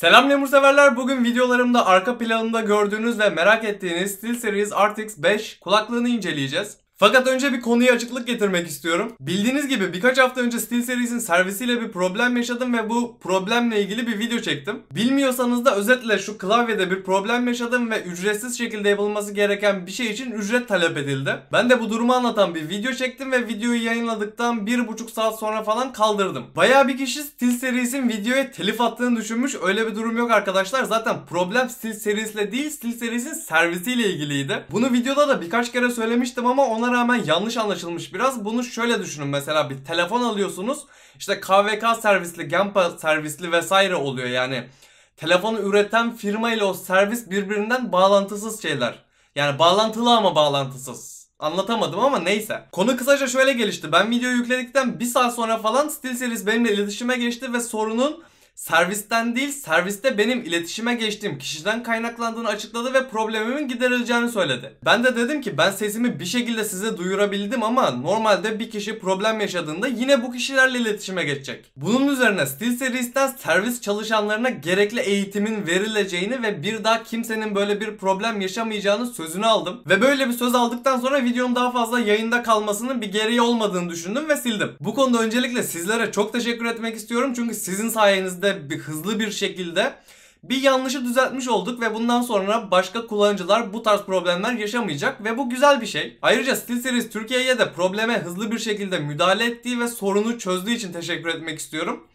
Selam lemur severler. Bugün videolarımda arka planında gördüğünüz ve merak ettiğiniz SteelSeries RTX 5 kulaklığını inceleyeceğiz. Fakat önce bir konuya açıklık getirmek istiyorum. Bildiğiniz gibi birkaç hafta önce SteelSeries'in servisiyle bir problem yaşadım ve bu problemle ilgili bir video çektim. Bilmiyorsanız da özetle şu klavyede bir problem yaşadım ve ücretsiz şekilde yapılması gereken bir şey için ücret talep edildi. Ben de bu durumu anlatan bir video çektim ve videoyu yayınladıktan bir buçuk saat sonra falan kaldırdım. Bayağı bir kişi SteelSeries'in videoya telif attığını düşünmüş. Öyle bir durum yok arkadaşlar. Zaten problem SteelSeries'le değil SteelSeries'in servisiyle ilgiliydi. Bunu videoda da birkaç kere söylemiştim ama ona rağmen yanlış anlaşılmış biraz. Bunu şöyle düşünün mesela bir telefon alıyorsunuz. İşte KVK servisli, Gampa servisli vesaire oluyor yani. Telefonu üreten firma ile o servis birbirinden bağlantısız şeyler. Yani bağlantılı ama bağlantısız. Anlatamadım ama neyse. Konu kısaca şöyle gelişti. Ben videoyu yükledikten bir saat sonra falan SteelSeries benimle iletişime geçti ve sorunun servisten değil serviste benim iletişime geçtiğim kişiden kaynaklandığını açıkladı ve problemimin giderileceğini söyledi. Ben de dedim ki ben sesimi bir şekilde size duyurabildim ama normalde bir kişi problem yaşadığında yine bu kişilerle iletişime geçecek. Bunun üzerine SteelSeries'ten servis çalışanlarına gerekli eğitimin verileceğini ve bir daha kimsenin böyle bir problem yaşamayacağını sözünü aldım. Ve böyle bir söz aldıktan sonra videonun daha fazla yayında kalmasının bir gereği olmadığını düşündüm ve sildim. Bu konuda öncelikle sizlere çok teşekkür etmek istiyorum çünkü sizin sayenizde bir hızlı bir şekilde bir yanlışı düzeltmiş olduk ve bundan sonra başka kullanıcılar bu tarz problemler yaşamayacak ve bu güzel bir şey. Ayrıca SteelSeries Türkiye'ye de probleme hızlı bir şekilde müdahale ettiği ve sorunu çözdüğü için teşekkür etmek istiyorum.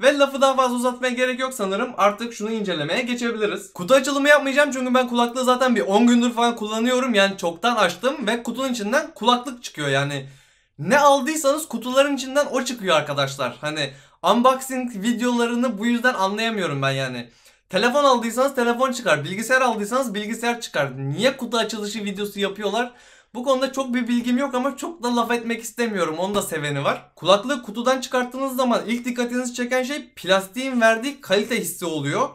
Ve lafı daha fazla uzatmaya gerek yok sanırım. Artık şunu incelemeye geçebiliriz. Kutu açılımı yapmayacağım çünkü ben kulaklığı zaten bir 10 gündür falan kullanıyorum. Yani çoktan açtım ve kutunun içinden kulaklık çıkıyor. Yani ne aldıysanız kutuların içinden o çıkıyor arkadaşlar. Hani unboxing videolarını bu yüzden anlayamıyorum ben yani. Telefon aldıysanız telefon çıkar. Bilgisayar aldıysanız bilgisayar çıkar. Niye kutu açılışı videosu yapıyorlar? Bu konuda çok bir bilgim yok ama çok da laf etmek istemiyorum. Onun da seveni var. Kulaklığı kutudan çıkarttığınız zaman ilk dikkatinizi çeken şey plastiğin verdiği kalite hissi oluyor.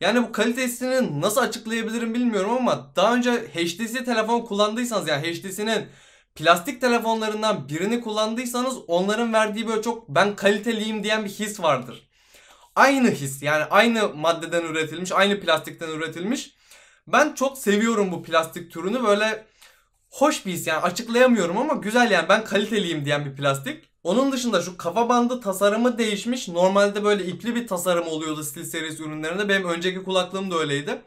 Yani bu kalite hissini nasıl açıklayabilirim bilmiyorum ama daha önce HTC telefon kullandıysanız yani HTC'nin plastik telefonlarından birini kullandıysanız onların verdiği böyle çok ben kaliteliyim diyen bir his vardır. Aynı his yani aynı maddeden üretilmiş, aynı plastikten üretilmiş. Ben çok seviyorum bu plastik türünü böyle hoş bir his yani açıklayamıyorum ama güzel yani ben kaliteliyim diyen bir plastik. Onun dışında şu kafa bandı tasarımı değişmiş. Normalde böyle ipli bir tasarım oluyordu Steel Series ürünlerinde. Benim önceki kulaklığım da öyleydi.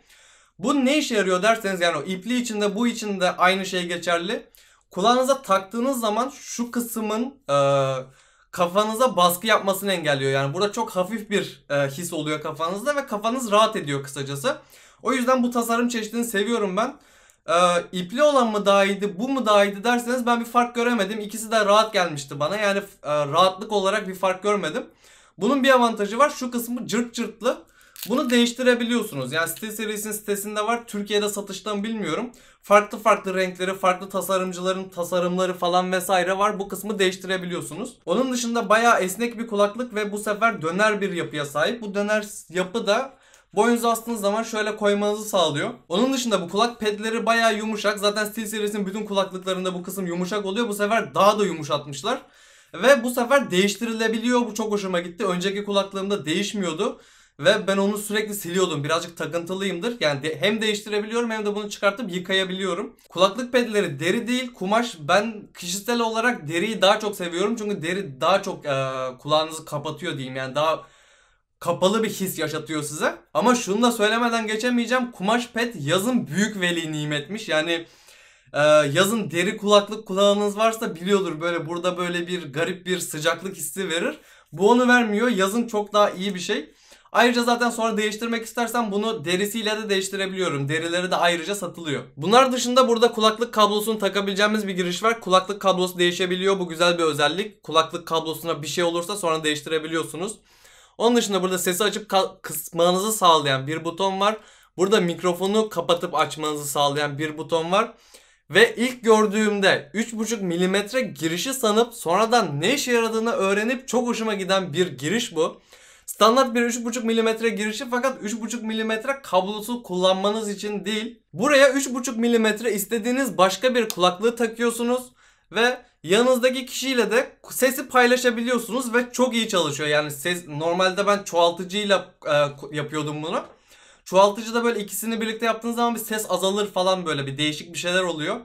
Bu ne işe yarıyor derseniz yani o ipli içinde bu içinde aynı şey geçerli. Kulağınıza taktığınız zaman şu kısmın e, kafanıza baskı yapmasını engelliyor. Yani burada çok hafif bir e, his oluyor kafanızda ve kafanız rahat ediyor kısacası. O yüzden bu tasarım çeşidini seviyorum ben. E, ipli olan mı daha iyiydi, bu mu daha iyiydi derseniz ben bir fark göremedim. İkisi de rahat gelmişti bana. Yani e, rahatlık olarak bir fark görmedim. Bunun bir avantajı var. Şu kısmı cırt cırtlı. Bunu değiştirebiliyorsunuz. Yani SteelSeries'in sitesinde var. Türkiye'de satıştan bilmiyorum. Farklı farklı renkleri, farklı tasarımcıların tasarımları falan vesaire var. Bu kısmı değiştirebiliyorsunuz. Onun dışında bayağı esnek bir kulaklık ve bu sefer döner bir yapıya sahip. Bu döner yapı da boyunuzu astığınız zaman şöyle koymanızı sağlıyor. Onun dışında bu kulak pedleri bayağı yumuşak. Zaten SteelSeries'in bütün kulaklıklarında bu kısım yumuşak oluyor. Bu sefer daha da yumuşatmışlar. Ve bu sefer değiştirilebiliyor. Bu çok hoşuma gitti. Önceki kulaklığımda değişmiyordu. Ve ben onu sürekli siliyordum. Birazcık takıntılıyımdır. Yani de, hem değiştirebiliyorum hem de bunu çıkartıp yıkayabiliyorum. Kulaklık pedleri deri değil kumaş. Ben kişisel olarak deriyi daha çok seviyorum. Çünkü deri daha çok e, kulağınızı kapatıyor diyeyim. Yani daha kapalı bir his yaşatıyor size. Ama şunu da söylemeden geçemeyeceğim. Kumaş pet yazın büyük veli nimetmiş. Yani ee, yazın deri kulaklık kulağınız varsa biliyordur böyle burada böyle bir garip bir sıcaklık hissi verir. Bu onu vermiyor. Yazın çok daha iyi bir şey. Ayrıca zaten sonra değiştirmek istersen bunu derisiyle de değiştirebiliyorum. Derileri de ayrıca satılıyor. Bunlar dışında burada kulaklık kablosunu takabileceğimiz bir giriş var. Kulaklık kablosu değişebiliyor. Bu güzel bir özellik. Kulaklık kablosuna bir şey olursa sonra değiştirebiliyorsunuz. Onun dışında burada sesi açıp kısmanızı sağlayan bir buton var. Burada mikrofonu kapatıp açmanızı sağlayan bir buton var. Ve ilk gördüğümde 3.5 milimetre girişi sanıp sonradan ne işe yaradığını öğrenip çok hoşuma giden bir giriş bu. Standart bir 3.5 mm girişi fakat 3.5 mm kablosu kullanmanız için değil. Buraya 3.5 mm istediğiniz başka bir kulaklığı takıyorsunuz ve yanınızdaki kişiyle de sesi paylaşabiliyorsunuz ve çok iyi çalışıyor. Yani ses normalde ben çoğaltıcıyla e, yapıyordum bunu. Çoğaltıcıda böyle ikisini birlikte yaptığınız zaman bir ses azalır falan böyle bir değişik bir şeyler oluyor.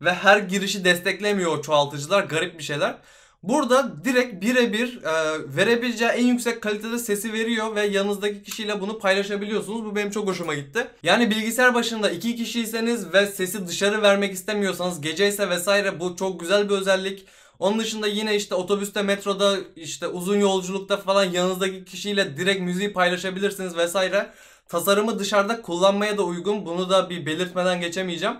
Ve her girişi desteklemiyor o çoğaltıcılar garip bir şeyler. Burada direkt birebir e, verebileceği en yüksek kalitede sesi veriyor ve yanınızdaki kişiyle bunu paylaşabiliyorsunuz. Bu benim çok hoşuma gitti. Yani bilgisayar başında iki kişiyseniz ve sesi dışarı vermek istemiyorsanız gece ise vesaire bu çok güzel bir özellik. Onun dışında yine işte otobüste, metroda, işte uzun yolculukta falan yanınızdaki kişiyle direkt müziği paylaşabilirsiniz vesaire. Tasarımı dışarıda kullanmaya da uygun. Bunu da bir belirtmeden geçemeyeceğim.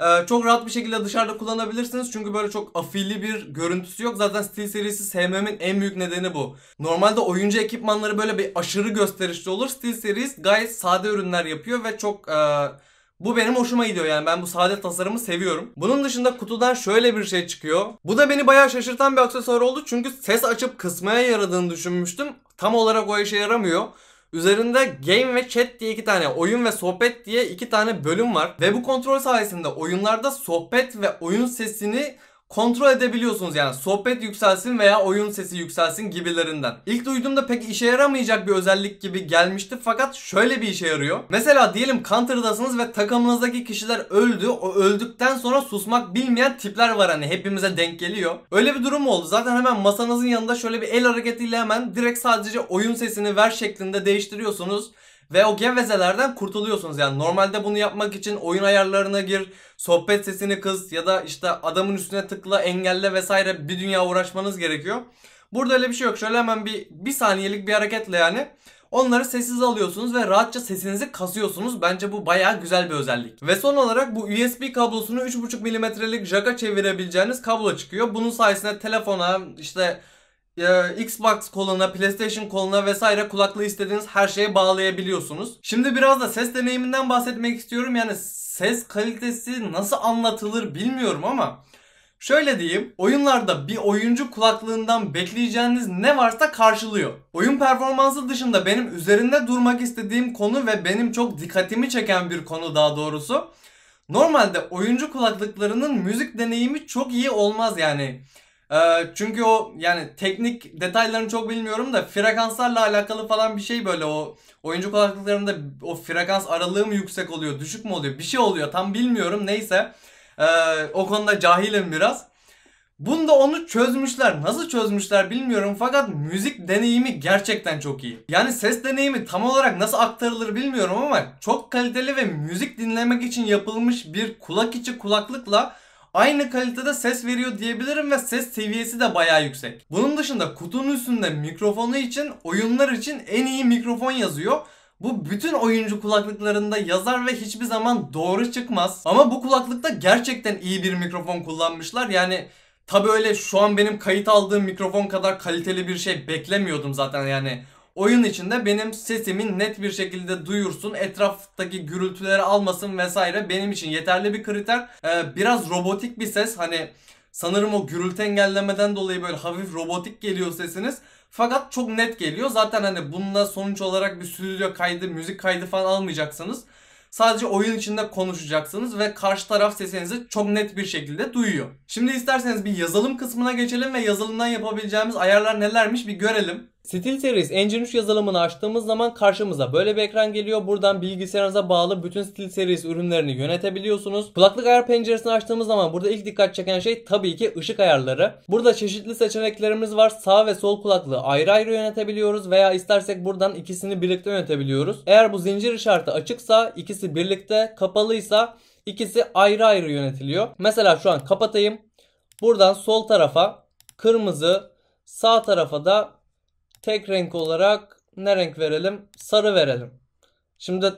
Ee, çok rahat bir şekilde dışarıda kullanabilirsiniz. Çünkü böyle çok afilli bir görüntüsü yok. Zaten Steel serisi sevmemin en büyük nedeni bu. Normalde oyuncu ekipmanları böyle bir aşırı gösterişli olur. Steel Series gayet sade ürünler yapıyor ve çok... E, bu benim hoşuma gidiyor yani ben bu sade tasarımı seviyorum. Bunun dışında kutudan şöyle bir şey çıkıyor. Bu da beni bayağı şaşırtan bir aksesuar oldu çünkü ses açıp kısmaya yaradığını düşünmüştüm. Tam olarak o işe yaramıyor. Üzerinde game ve chat diye iki tane, oyun ve sohbet diye iki tane bölüm var. Ve bu kontrol sayesinde oyunlarda sohbet ve oyun sesini kontrol edebiliyorsunuz yani sohbet yükselsin veya oyun sesi yükselsin gibilerinden. İlk duyduğumda pek işe yaramayacak bir özellik gibi gelmişti fakat şöyle bir işe yarıyor. Mesela diyelim Counter'dasınız ve takımınızdaki kişiler öldü. O öldükten sonra susmak bilmeyen tipler var hani hepimize denk geliyor. Öyle bir durum oldu. Zaten hemen masanızın yanında şöyle bir el hareketiyle hemen direkt sadece oyun sesini ver şeklinde değiştiriyorsunuz. Ve o gevezelerden kurtuluyorsunuz. Yani normalde bunu yapmak için oyun ayarlarına gir, sohbet sesini kız ya da işte adamın üstüne tıkla, engelle vesaire bir dünya uğraşmanız gerekiyor. Burada öyle bir şey yok. Şöyle hemen bir, bir saniyelik bir hareketle yani Onları sessiz alıyorsunuz ve rahatça sesinizi kasıyorsunuz. Bence bu bayağı güzel bir özellik. Ve son olarak bu USB kablosunu 3.5 mm'lik jacka çevirebileceğiniz kablo çıkıyor. Bunun sayesinde telefona işte e, Xbox koluna, PlayStation koluna vesaire kulaklığı istediğiniz her şeye bağlayabiliyorsunuz. Şimdi biraz da ses deneyiminden bahsetmek istiyorum. Yani ses kalitesi nasıl anlatılır bilmiyorum ama Şöyle diyeyim, oyunlarda bir oyuncu kulaklığından bekleyeceğiniz ne varsa karşılıyor. Oyun performansı dışında benim üzerinde durmak istediğim konu ve benim çok dikkatimi çeken bir konu daha doğrusu. Normalde oyuncu kulaklıklarının müzik deneyimi çok iyi olmaz yani. Ee, çünkü o yani teknik detaylarını çok bilmiyorum da frekanslarla alakalı falan bir şey böyle o oyuncu kulaklıklarında o frekans aralığı mı yüksek oluyor düşük mü oluyor bir şey oluyor tam bilmiyorum neyse ee, o konuda cahilim biraz. Bunda onu çözmüşler. Nasıl çözmüşler bilmiyorum fakat müzik deneyimi gerçekten çok iyi. Yani ses deneyimi tam olarak nasıl aktarılır bilmiyorum ama çok kaliteli ve müzik dinlemek için yapılmış bir kulak içi kulaklıkla aynı kalitede ses veriyor diyebilirim ve ses seviyesi de baya yüksek. Bunun dışında kutunun üstünde mikrofonu için oyunlar için en iyi mikrofon yazıyor. Bu bütün oyuncu kulaklıklarında yazar ve hiçbir zaman doğru çıkmaz. Ama bu kulaklıkta gerçekten iyi bir mikrofon kullanmışlar. Yani tabi öyle şu an benim kayıt aldığım mikrofon kadar kaliteli bir şey beklemiyordum zaten yani oyun içinde benim sesimi net bir şekilde duyursun, etraftaki gürültüleri almasın vesaire benim için yeterli bir kriter. Ee, biraz robotik bir ses hani sanırım o gürültü engellemeden dolayı böyle hafif robotik geliyor sesiniz. Fakat çok net geliyor. Zaten hani bununla sonuç olarak bir stüdyo kaydı, müzik kaydı falan almayacaksınız. Sadece oyun içinde konuşacaksınız ve karşı taraf sesinizi çok net bir şekilde duyuyor. Şimdi isterseniz bir yazılım kısmına geçelim ve yazılımdan yapabileceğimiz ayarlar nelermiş bir görelim. SteelSeries Engine 3 yazılımını açtığımız zaman karşımıza böyle bir ekran geliyor. Buradan bilgisayarınıza bağlı bütün SteelSeries ürünlerini yönetebiliyorsunuz. Kulaklık ayar penceresini açtığımız zaman burada ilk dikkat çeken şey tabii ki ışık ayarları. Burada çeşitli seçeneklerimiz var. Sağ ve sol kulaklığı ayrı ayrı yönetebiliyoruz veya istersek buradan ikisini birlikte yönetebiliyoruz. Eğer bu zincir işareti açıksa ikisi birlikte, kapalıysa ikisi ayrı ayrı yönetiliyor. Mesela şu an kapatayım. Buradan sol tarafa kırmızı, sağ tarafa da tek renk olarak ne renk verelim? Sarı verelim. Şimdi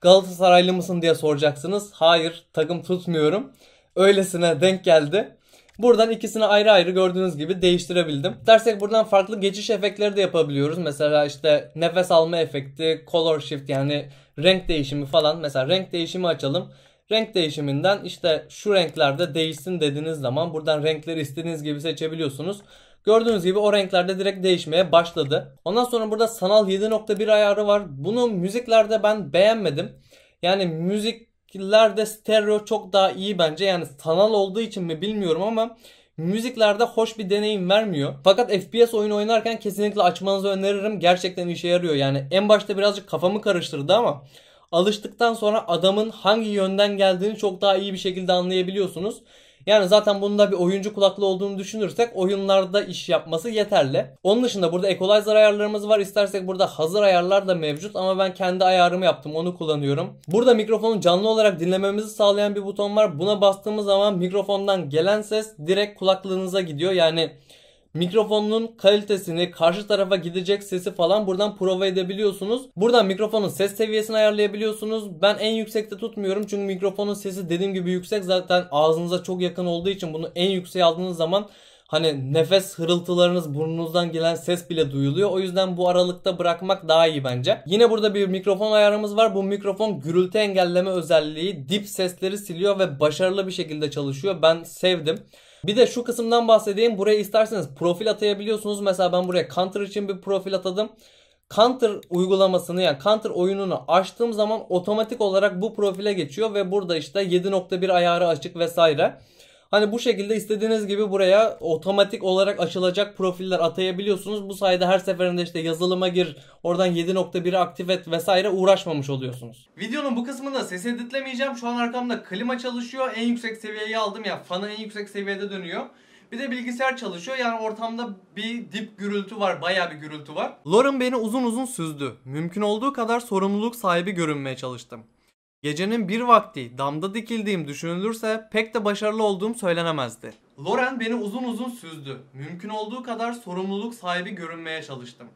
Galatasaraylı mısın diye soracaksınız. Hayır takım tutmuyorum. Öylesine denk geldi. Buradan ikisini ayrı ayrı gördüğünüz gibi değiştirebildim. Dersek buradan farklı geçiş efektleri de yapabiliyoruz. Mesela işte nefes alma efekti, color shift yani renk değişimi falan. Mesela renk değişimi açalım. Renk değişiminden işte şu renklerde değişsin dediğiniz zaman buradan renkleri istediğiniz gibi seçebiliyorsunuz. Gördüğünüz gibi o renklerde direkt değişmeye başladı. Ondan sonra burada sanal 7.1 ayarı var. Bunu müziklerde ben beğenmedim. Yani müziklerde stereo çok daha iyi bence. Yani sanal olduğu için mi bilmiyorum ama müziklerde hoş bir deneyim vermiyor. Fakat FPS oyunu oynarken kesinlikle açmanızı öneririm. Gerçekten işe yarıyor. Yani en başta birazcık kafamı karıştırdı ama alıştıktan sonra adamın hangi yönden geldiğini çok daha iyi bir şekilde anlayabiliyorsunuz. Yani zaten bunda bir oyuncu kulaklığı olduğunu düşünürsek oyunlarda iş yapması yeterli. Onun dışında burada equalizer ayarlarımız var. İstersek burada hazır ayarlar da mevcut ama ben kendi ayarımı yaptım. Onu kullanıyorum. Burada mikrofonu canlı olarak dinlememizi sağlayan bir buton var. Buna bastığımız zaman mikrofondan gelen ses direkt kulaklığınıza gidiyor. Yani mikrofonun kalitesini, karşı tarafa gidecek sesi falan buradan prova edebiliyorsunuz. Buradan mikrofonun ses seviyesini ayarlayabiliyorsunuz. Ben en yüksekte tutmuyorum çünkü mikrofonun sesi dediğim gibi yüksek. Zaten ağzınıza çok yakın olduğu için bunu en yükseğe aldığınız zaman hani nefes hırıltılarınız burnunuzdan gelen ses bile duyuluyor. O yüzden bu aralıkta bırakmak daha iyi bence. Yine burada bir mikrofon ayarımız var. Bu mikrofon gürültü engelleme özelliği dip sesleri siliyor ve başarılı bir şekilde çalışıyor. Ben sevdim. Bir de şu kısımdan bahsedeyim. Buraya isterseniz profil atayabiliyorsunuz. Mesela ben buraya Counter için bir profil atadım. Counter uygulamasını yani Counter oyununu açtığım zaman otomatik olarak bu profile geçiyor ve burada işte 7.1 ayarı açık vesaire. Hani bu şekilde istediğiniz gibi buraya otomatik olarak açılacak profiller atayabiliyorsunuz. Bu sayede her seferinde işte yazılıma gir, oradan 7.1'i aktif et vesaire uğraşmamış oluyorsunuz. Videonun bu kısmında ses editlemeyeceğim. Şu an arkamda klima çalışıyor. En yüksek seviyeyi aldım ya. Fanı en yüksek seviyede dönüyor. Bir de bilgisayar çalışıyor. Yani ortamda bir dip gürültü var. Baya bir gürültü var. Lauren beni uzun uzun süzdü. Mümkün olduğu kadar sorumluluk sahibi görünmeye çalıştım. Gecenin bir vakti damda dikildiğim düşünülürse pek de başarılı olduğum söylenemezdi. Loren beni uzun uzun süzdü. Mümkün olduğu kadar sorumluluk sahibi görünmeye çalıştım.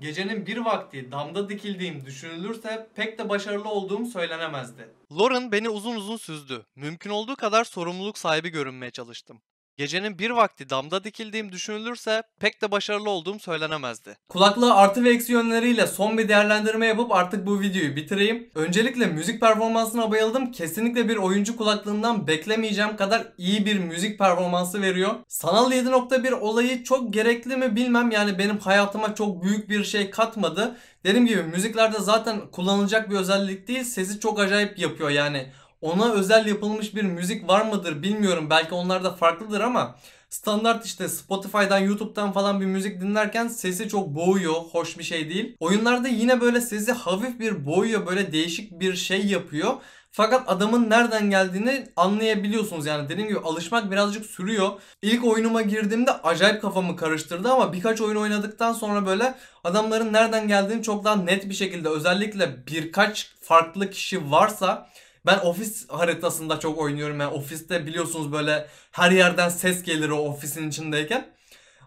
Gecenin bir vakti damda dikildiğim düşünülürse pek de başarılı olduğum söylenemezdi. Lauren beni uzun uzun süzdü. Mümkün olduğu kadar sorumluluk sahibi görünmeye çalıştım. Gecenin bir vakti damda dikildiğim düşünülürse pek de başarılı olduğum söylenemezdi. Kulaklığı artı ve eksi yönleriyle son bir değerlendirme yapıp artık bu videoyu bitireyim. Öncelikle müzik performansına bayıldım. Kesinlikle bir oyuncu kulaklığından beklemeyeceğim kadar iyi bir müzik performansı veriyor. Sanal 7.1 olayı çok gerekli mi bilmem yani benim hayatıma çok büyük bir şey katmadı. Dediğim gibi müziklerde zaten kullanılacak bir özellik değil. Sesi çok acayip yapıyor yani ona özel yapılmış bir müzik var mıdır bilmiyorum. Belki onlar da farklıdır ama standart işte Spotify'dan, YouTube'dan falan bir müzik dinlerken sesi çok boğuyor. Hoş bir şey değil. Oyunlarda yine böyle sesi hafif bir boğuyor. Böyle değişik bir şey yapıyor. Fakat adamın nereden geldiğini anlayabiliyorsunuz yani dediğim gibi alışmak birazcık sürüyor. İlk oyunuma girdiğimde acayip kafamı karıştırdı ama birkaç oyun oynadıktan sonra böyle adamların nereden geldiğini çok daha net bir şekilde özellikle birkaç farklı kişi varsa ben ofis haritasında çok oynuyorum. Yani ofiste biliyorsunuz böyle her yerden ses gelir o ofisin içindeyken.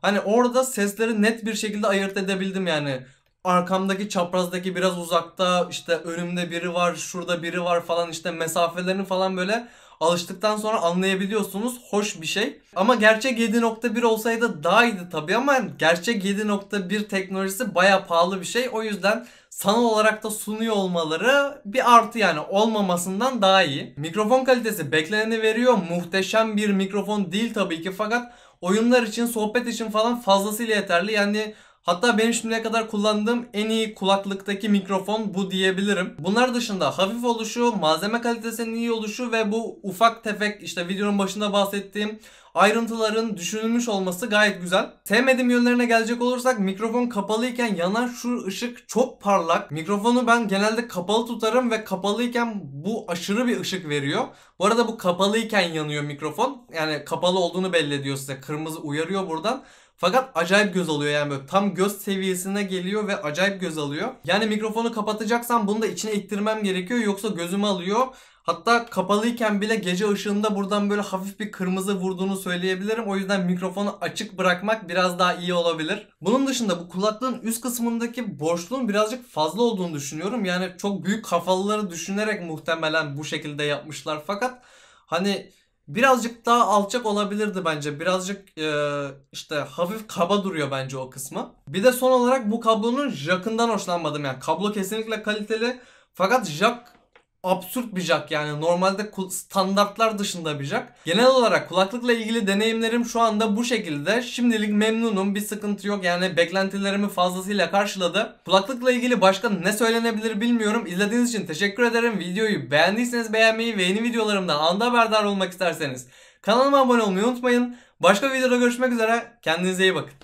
Hani orada sesleri net bir şekilde ayırt edebildim yani. Arkamdaki çaprazdaki biraz uzakta işte önümde biri var şurada biri var falan işte mesafelerini falan böyle alıştıktan sonra anlayabiliyorsunuz. Hoş bir şey. Ama gerçek 7.1 olsaydı daha iyiydi tabii ama gerçek 7.1 teknolojisi baya pahalı bir şey. O yüzden sanal olarak da sunuyor olmaları bir artı yani olmamasından daha iyi. Mikrofon kalitesi bekleneni veriyor. Muhteşem bir mikrofon değil tabii ki fakat oyunlar için, sohbet için falan fazlasıyla yeterli. Yani Hatta benim şimdiye kadar kullandığım en iyi kulaklıktaki mikrofon bu diyebilirim. Bunlar dışında hafif oluşu, malzeme kalitesinin iyi oluşu ve bu ufak tefek işte videonun başında bahsettiğim ayrıntıların düşünülmüş olması gayet güzel. Sevmediğim yönlerine gelecek olursak mikrofon kapalıyken yanan şu ışık çok parlak. Mikrofonu ben genelde kapalı tutarım ve kapalıyken bu aşırı bir ışık veriyor. Bu arada bu kapalıyken yanıyor mikrofon. Yani kapalı olduğunu belli ediyor size. Kırmızı uyarıyor buradan. Fakat acayip göz alıyor yani böyle tam göz seviyesine geliyor ve acayip göz alıyor. Yani mikrofonu kapatacaksam bunu da içine ittirmem gerekiyor yoksa gözümü alıyor. Hatta kapalıyken bile gece ışığında buradan böyle hafif bir kırmızı vurduğunu söyleyebilirim. O yüzden mikrofonu açık bırakmak biraz daha iyi olabilir. Bunun dışında bu kulaklığın üst kısmındaki boşluğun birazcık fazla olduğunu düşünüyorum. Yani çok büyük kafalıları düşünerek muhtemelen bu şekilde yapmışlar. Fakat hani birazcık daha alçak olabilirdi bence. Birazcık e, işte hafif kaba duruyor bence o kısmı. Bir de son olarak bu kablonun jackından hoşlanmadım yani. Kablo kesinlikle kaliteli fakat jack absürt bir jack yani normalde standartlar dışında bir jack. Genel olarak kulaklıkla ilgili deneyimlerim şu anda bu şekilde. Şimdilik memnunum bir sıkıntı yok yani beklentilerimi fazlasıyla karşıladı. Kulaklıkla ilgili başka ne söylenebilir bilmiyorum. İzlediğiniz için teşekkür ederim. Videoyu beğendiyseniz beğenmeyi ve yeni videolarımdan anda haberdar olmak isterseniz Kanalıma abone olmayı unutmayın. Başka videoda görüşmek üzere. Kendinize iyi bakın.